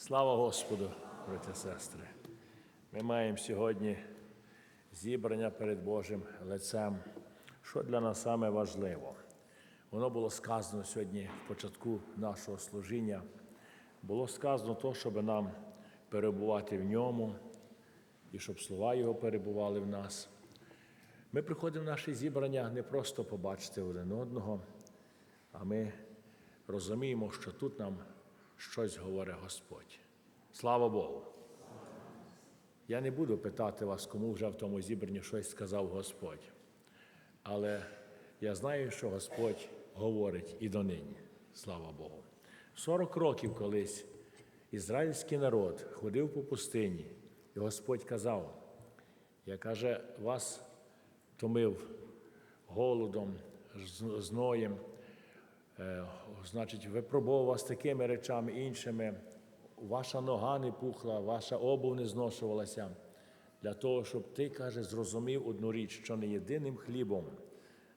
Слава Господу, браті сестри. Ми маємо сьогодні зібрання перед Божим лицем. Що для нас саме важливо? Воно було сказано сьогодні в початку нашого служіння. Було сказано то, щоб нам перебувати в ньому і щоб слова Його перебували в нас. Ми приходимо в наші зібрання не просто побачити один одного, а ми розуміємо, що тут нам щось говорить Господь. Слава Богу! Я не буду питати вас, кому вже в тому зібранні щось сказав Господь. Але я знаю, що Господь говорить і донині. Слава Богу. 40 років колись ізраїльський народ ходив по пустині, і Господь казав, я каже, вас томив голодом, зноєм, значить, випробував вас такими речами іншими. Ваша нога не пухла, ваша обув не зношувалася. Для того, щоб ти, каже, зрозумів одну річ, що не єдиним хлібом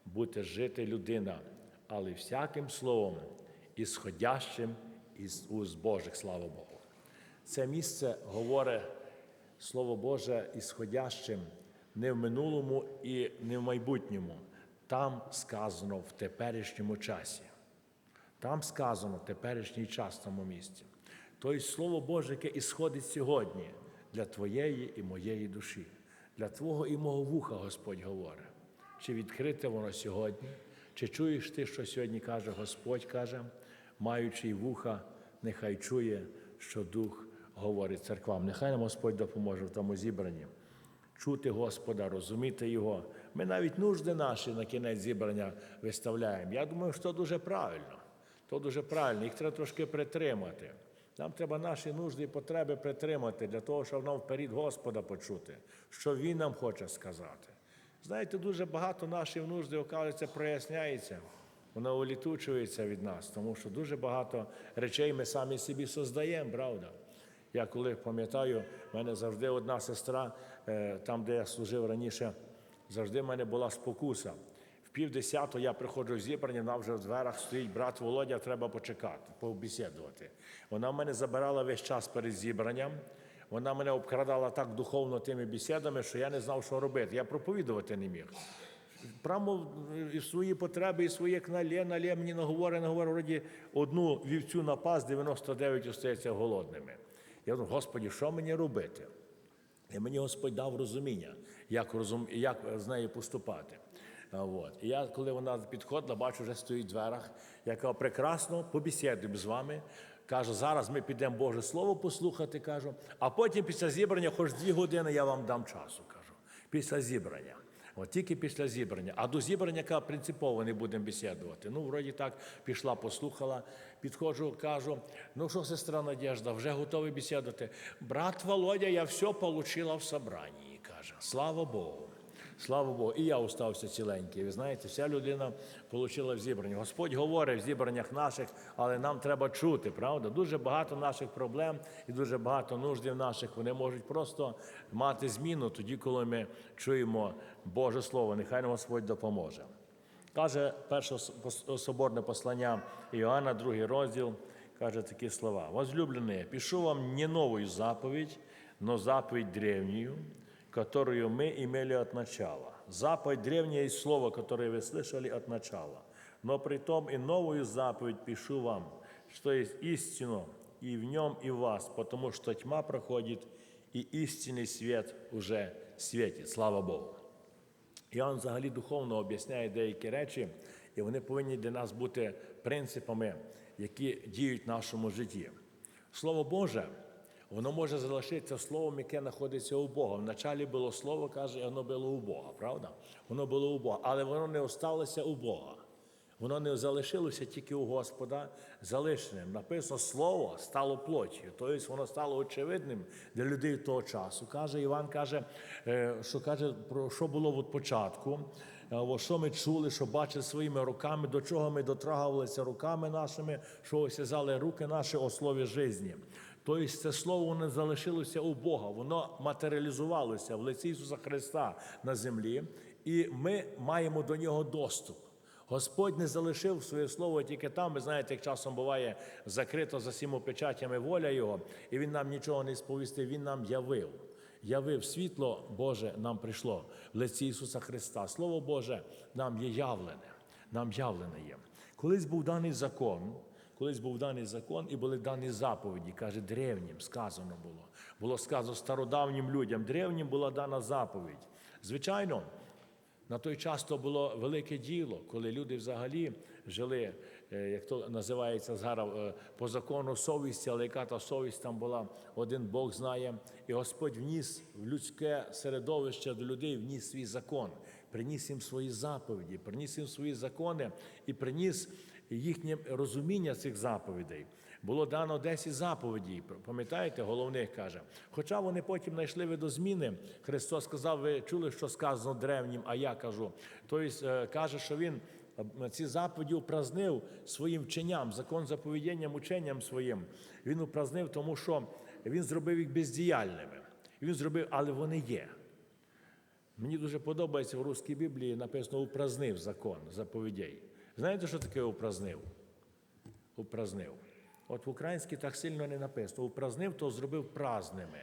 буде жити людина, але всяким словом, ісходящим із уст Божих, слава Богу. Це місце говорить Слово Боже ісходящим не в минулому і не в майбутньому. Там сказано в теперішньому часі. Там сказано теперішній час в тому місці. Тобто Слово Боже, яке ісходить сьогодні для твоєї і моєї душі, для твого і мого вуха Господь говорить. Чи відкрите воно сьогодні, чи чуєш ти, що сьогодні каже Господь каже, маючи вуха, нехай чує, що Дух говорить церквам. Нехай нам Господь допоможе в тому зібранні. Чути Господа, розуміти Його. Ми навіть нужди наші на кінець зібрання виставляємо. Я думаю, що це дуже правильно. То дуже правильно, їх треба трошки притримати. Нам треба наші нужди і потреби притримати для того, щоб нам вперед Господа почути, що Він нам хоче сказати. Знаєте, дуже багато наших нужди, оказується, проясняється. Воно улітучується від нас, тому що дуже багато речей ми самі собі создаємо, правда? Я коли пам'ятаю, в мене завжди одна сестра, е, там, де я служив раніше, завжди в мене була спокуса. В пів десятого я приходжу в зібрання, вона вже в дверях стоїть брат Володя, треба почекати, побесідувати. Вона мене забирала весь час перед зібранням. Вона мене обкрадала так духовно тими бесідами, що я не знав, що робити. Я проповідувати не міг. Прямо і свої потреби, і своє кналє, налє мені наговорить, наговорить, вроді одну вівцю напас, 99 остається голодними. Я думаю, Господі, що мені робити? І мені Господь дав розуміння, як, розум, як з нею поступати. От. І я, коли вона підходила, бачу, вже стоїть в дверях, я кажу, прекрасно, побесідуємо з вами. Кажу, зараз ми підемо Боже Слово послухати, кажу, а потім після зібрання, хоч дві години я вам дам часу, кажу. Після зібрання. От тільки після зібрання. А до зібрання кажу, принципово не будемо бесідувати. Ну, вроді так, пішла, послухала, підходжу, кажу: ну що, сестра Надежда, вже готові бесідувати. Брат Володя, я все отримала в собранні, каже. Слава Богу. Слава Богу, і я остався ціленький. Ви знаєте, вся людина отримала в зібранні. Господь говорить в зібраннях наших, але нам треба чути, правда? Дуже багато наших проблем і дуже багато нуждів наших. Вони можуть просто мати зміну тоді, коли ми чуємо Боже Слово. Нехай нам Господь допоможе. Каже перше соборне послання Іоанна, другий розділ, каже такі слова. Возлюбленные, пишу вам не новую заповедь, но заповедь древнюю, которую мы имели от начала. Заповедь древняя есть слово, которое вы слышали от начала. Но при том и новую заповедь пишу вам, что есть истину и в нем, и в вас, потому что тьма проходит, и истинный свет уже светит. Слава Богу. Іоанн взагалі духовно об'ясняє деякі речі, і вони повинні для нас бути принципами, які діють в нашому житті. Слово Боже, воно може залишитися словом, яке знаходиться у Бога. Вначалі було слово, каже, і воно було у Бога, правда? Воно було у Бога, але воно не осталося у Бога. Воно не залишилося тільки у Господа залишеним. Написано, слово стало плоттю, тобто воно стало очевидним для людей того часу. Каже Іван, каже, е, що каже, про що було від початку, е, що ми чули, що бачили своїми руками, до чого ми дотрагувалися руками нашими, що осязали руки наші о слові житті. Тобто це слово не залишилося у Бога, воно матеріалізувалося в лиці Ісуса Христа на землі, і ми маємо до нього доступ. Господь не залишив своє слово тільки там. Ви знаєте, як часом буває закрито за сімо печатями воля Його, і Він нам нічого не сповістив, Він нам явив. Явив світло Боже нам прийшло в лиці Ісуса Христа. Слово Боже нам є явлене, нам явлене є. Колись був даний закон, колись був даний закон і були дані заповіді, каже, древнім сказано було. Було сказано стародавнім людям, древнім була дана заповідь. Звичайно, на той час то було велике діло, коли люди взагалі жили, е, як то називається зараз, е, по закону совісті, але яка та совість там була, один Бог знає. І Господь вніс в людське середовище до людей, вніс свій закон, приніс їм свої заповіді, приніс їм свої закони і приніс їхнє розуміння цих заповідей. Було дано 10 заповідей, пам'ятаєте, головних каже. Хоча вони потім знайшли видозміни, Христос сказав, ви чули, що сказано древнім, а я кажу. Тобто е, каже, що він ці заповіді упразнив своїм вченням, закон заповідінням, ученням своїм. Він упразнив, тому що він зробив їх бездіяльними. Він зробив, але вони є. Мені дуже подобається в Руській Біблії написано упразнив закон заповідей. Знаєте, що таке упразнив? Упразнив. От в українській так сильно не написано. Упразнив, то зробив празними.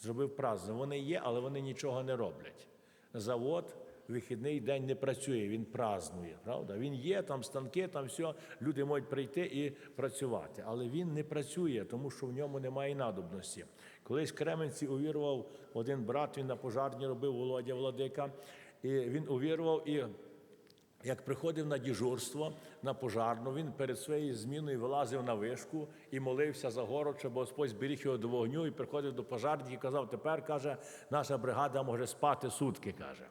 Зробив праздними. Вони є, але вони нічого не роблять. Завод вихідний день не працює, він празнує. Правда? Він є, там станки, там все, люди можуть прийти і працювати. Але він не працює, тому що в ньому немає надобності. Колись Кременці увірував один брат, він на пожарні робив Володя Владика, і він увірував і. Як приходив на дежурство на пожарну, він перед своєю зміною вилазив на вишку і молився за город, щоб Господь зберіг його до вогню, і приходив до пожарників і казав, тепер каже, наша бригада може спати сутки. каже.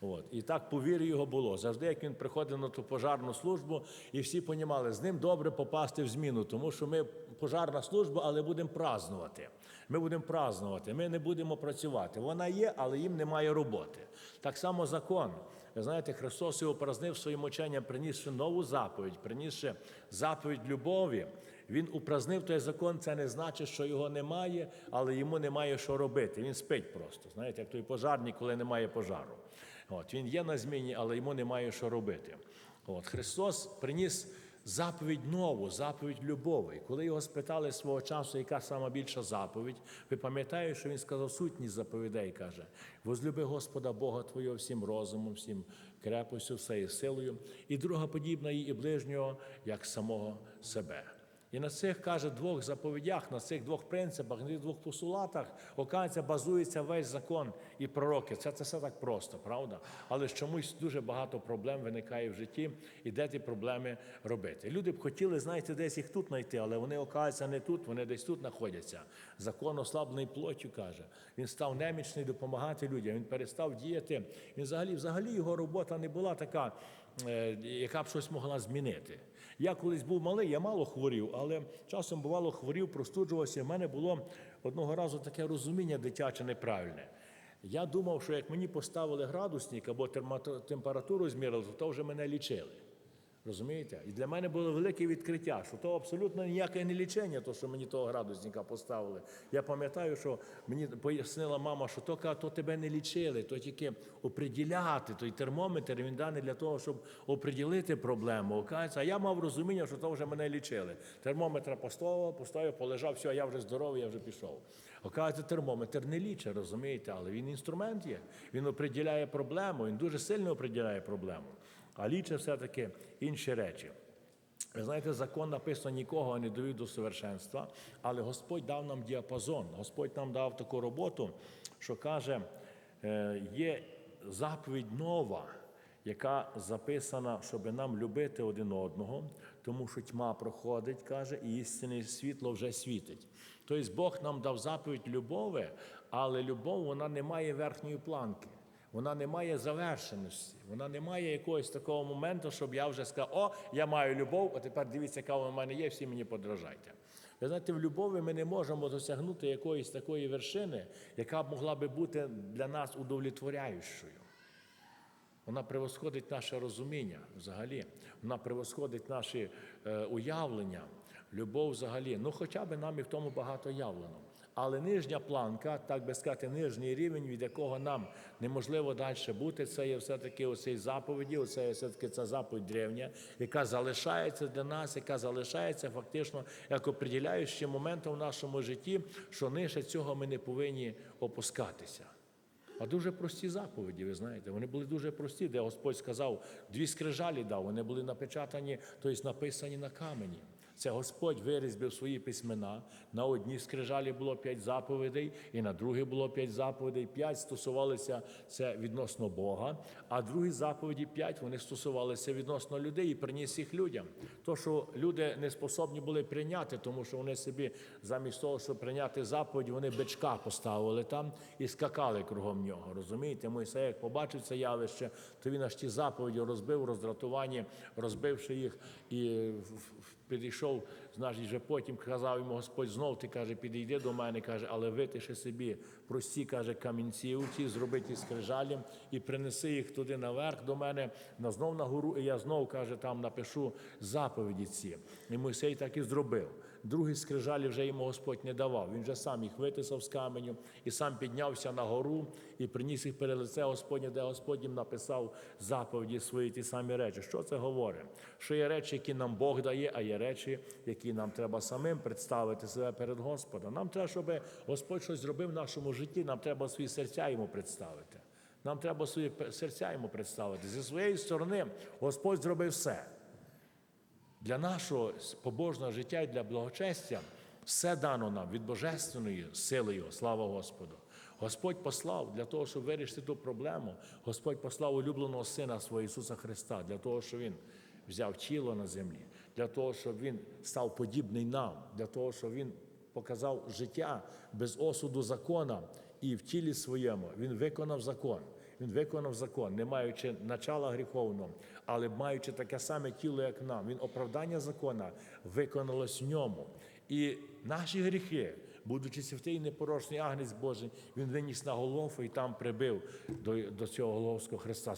От. І так по вірі його було. Завжди, як він приходив на ту пожарну службу, і всі понімали, з ним добре попасти в зміну, тому що ми пожарна служба, але будемо празнувати. Ми будемо празнувати, ми не будемо працювати. Вона є, але їм немає роботи. Так само закон. Ви знаєте, Христос його празнив своїм ученням, принісши нову заповідь, принісши заповідь любові. Він упразнив той закон, це не значить, що його немає, але йому немає що робити. Він спить просто. Знаєте, як той пожарник, коли немає пожару. От, Він є на зміні, але йому немає що робити. От, Христос приніс заповідь нову, заповідь любові. Коли його спитали свого часу, яка сама більша заповідь, ви пам'ятаєте, що він сказав сутність заповідей, каже: возлюби Господа Бога Твого всім розумом, всім крепостю, всею силою, і друга подібна їй і ближнього, як самого себе. І на цих каже двох заповідях, на цих двох принципах, на цих двох постулатах, оказується, базується весь закон і пророки. Це, це все так просто, правда? Але чомусь дуже багато проблем виникає в житті, і де ті проблеми робити. Люди б хотіли, знаєте, десь їх тут знайти, але вони оказуються не тут, вони десь тут знаходяться. Закон ослаблений плоттю, каже. Він став немічний допомагати людям. Він перестав діяти. Він взагалі, взагалі його робота не була така, е, яка б щось могла змінити. Я колись був малий, я мало хворів, але часом бувало хворів, простуджувався. У мене було одного разу таке розуміння дитяче неправильне. Я думав, що як мені поставили градусник або температуру змірили, то вже мене лічили. Розумієте? І для мене було велике відкриття, що то абсолютно ніяке не лічення, то, що мені того градусника поставили. Я пам'ятаю, що мені пояснила мама, що то, то тебе не лічили, то тільки оприділяти. Той термометр він даний для того, щоб оприділити проблему. А я мав розуміння, що то вже мене лічили. Термометр поставив, поставив, полежав, все, я вже здоровий, я вже пішов. Оказується, термометр не лічить, розумієте, але він інструмент є. Він оприділяє проблему, він дуже сильно оприділяє проблему. А лічить все-таки інші речі. Ви знаєте, закон написано нікого не довів до совершенства, але Господь дав нам діапазон. Господь нам дав таку роботу, що каже, е, є заповідь нова, яка записана, щоб нам любити один одного, тому що тьма проходить, каже, і істинне світло вже світить. Тобто Бог нам дав заповідь любові, але любов вона не має верхньої планки. Вона не має завершеності, вона не має якогось такого моменту, щоб я вже сказав, о, я маю любов, а тепер дивіться, яка вона в мене є, всі мені подражайте. Ви знаєте, в любові ми не можемо досягнути якоїсь такої вершини, яка б могла би бути для нас удовлетворяючою. Вона превосходить наше розуміння взагалі, вона превосходить наші е, уявлення. Любов взагалі, ну хоча б нам і в тому багато явлено. Але нижня планка, так би сказати, нижній рівень, від якого нам неможливо далі бути, це є все-таки оцей заповіді, оце є все-таки ця заповідь древня, яка залишається для нас, яка залишається фактично як определяючим моментом в нашому житті, що нижче цього ми не повинні опускатися. А дуже прості заповіді, ви знаєте, вони були дуже прості, де Господь сказав, дві скрижалі дав, вони були напечатані, тобто написані на камені. Це Господь вирізбив свої письмена. На одній скрижалі було п'ять заповідей, і на другій було п'ять заповідей. П'ять стосувалися це відносно Бога, а другі заповіді п'ять вони стосувалися відносно людей і приніс їх людям. То, що люди не способні були прийняти, тому що вони собі замість того, щоб прийняти заповідь, вони бичка поставили там і скакали кругом нього. Розумієте, Мойсей, як побачив це явище, то він аж ті заповіді розбив, роздратуванні, розбивши їх і в- підійшов, значить, вже потім казав йому Господь знов, ти каже, підійди до мене, каже, але витиши собі прості, каже, камінці ті, зроби ті скрижалі і принеси їх туди наверх до мене, на знов на гору, і я знов каже, там напишу заповіді ці. І Мойсей так і зробив. Другі скрижалі вже йому Господь не давав. Він вже сам їх витисав з каменю і сам піднявся на гору і приніс їх перед лице Господнє, де Господь їм написав заповіді свої ті самі речі. Що це говорить? Що є речі, які нам Бог дає, а є речі, які нам треба самим представити себе перед Господом. Нам треба, щоб Господь щось зробив в нашому житті, нам треба свої серця йому представити. Нам треба свої серця йому представити. Зі своєї сторони Господь зробив все. Для нашого побожного життя і для благочестя все дано нам від божественної сили Його, слава Господу. Господь послав для того, щоб вирішити ту проблему. Господь послав улюбленого Сина свого Ісуса Христа, для того, щоб Він взяв тіло на землі, для того, щоб Він став подібний нам, для того, щоб Він показав життя без осуду закона, і в тілі своєму Він виконав закон. Він виконав закон, не маючи начала гріховного, але маючи таке саме тіло, як нам. Він оправдання закона виконалось в ньому. І наші гріхи, будучи святий непорочний агнець Божий, він виніс на Голгофу і там прибив до, до цього Голгофського Христа.